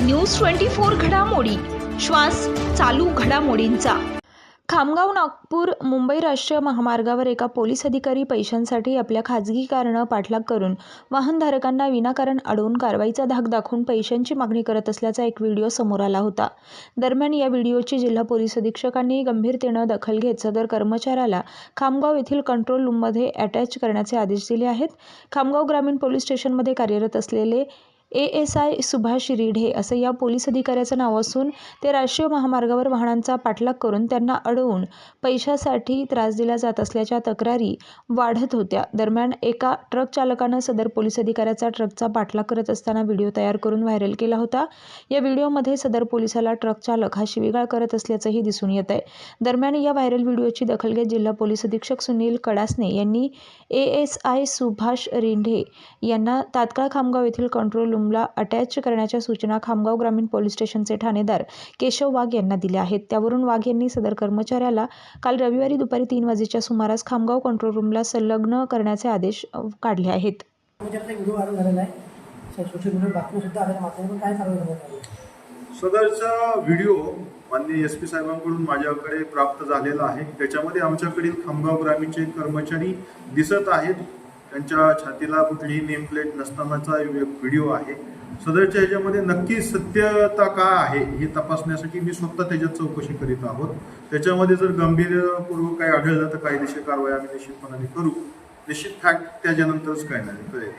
News twenty four घडामोडी. श्वास चालू घडामोडींचा. खामगाव नागपूर मुंबई राष्ट्रीय महामार्गावर एका पोलीस अधिकारी पैशांसाठी आपल्या खाजगी कारनं पाठलाग करून वाहनधारकांना विनाकारण अडवून कारवाईचा धाक दाखवून पैशांची मागणी करत असल्याचा एक व्हिडिओ समोर आला होता. दरम्यान या व्हिडिओची जिल्हा पोलीस अधीक्षकांनी गंभीरतेनं दखल घेत सदर कर्मचाऱ्याला खामगाव येथील कंट्रोल रूममध्ये अटॅच करण्याचे आदेश दिले आहेत. खामगाव ग्रामीण पोलीस स्टेशनमध्ये कार्यरत असलेले A S I Subhash Ridhe असं या पोलीस अधिकाऱ्याचं नाव असून ते राष्ट्रीय महामार्गावर वाहनांचा पाठलाग करून त्यांना अडवून पैशासाठी त्रास दिला जात असल्याच्या तक्रारी वाढत होत्या. दरम्यान एका ट्रक चालकानं सदर पोलीस अधिकाऱ्याचा ट्रकचा पाठलाग करत असताना व्हिडिओ तयार करून व्हायरल केला होता. या व्हिडिओमध्ये सदर पोलिसाला ट्रक चालक हा शिवीगाळ करत असल्याचंही दिसून येत आहे. दरम्यान या व्हायरल व्हिडिओची दखल घेत जिल्हा पोलीस अधीक्षक सुनील कडासने यांनी A S I Subhash Rindhe यांना तात्काळ खामगाव येथील कंट्रोल रूमला अटॅच करण्याच्या सूचना खामगाव ग्रामीण पोलीस स्टेशनचे ठाणेदार केशव वाघ यांना दिल्या आहेत. त्यावरून वाघ यांनी सदर कर्मचाऱ्याला काल रविवारी दुपारी तीन वाजेच्या सुमारास खामगाव कंट्रोल रूमला संलग्न करण्याचे आदेश काढले आहेत. सदरचा व्हिडिओ माननीय एस पी साहेबांकडून माझ्याकडे प्राप्त झालेला आहे. त्याच्यामध्ये आमच्याकडील खामगाव ग्रामीणचे कर्मचारी दिसत आहेत. त्यांच्या छातीला कुठलीही नेम प्लेट नसतानाचा व्हिडिओ आहे. सदरच्या ह्याच्यामध्ये नक्की सत्यता का आहे हे तपासण्यासाठी मी स्वतः त्याच्यात चौकशी करीत आहोत. त्याच्यामध्ये जर गंभीरपूर्वक काही आढळलं तर कायदेशीर कारवाई आम्ही निश्चितपणाने करू. निश्चित फॅक्ट त्याच्यानंतरच काय नाही कळेल.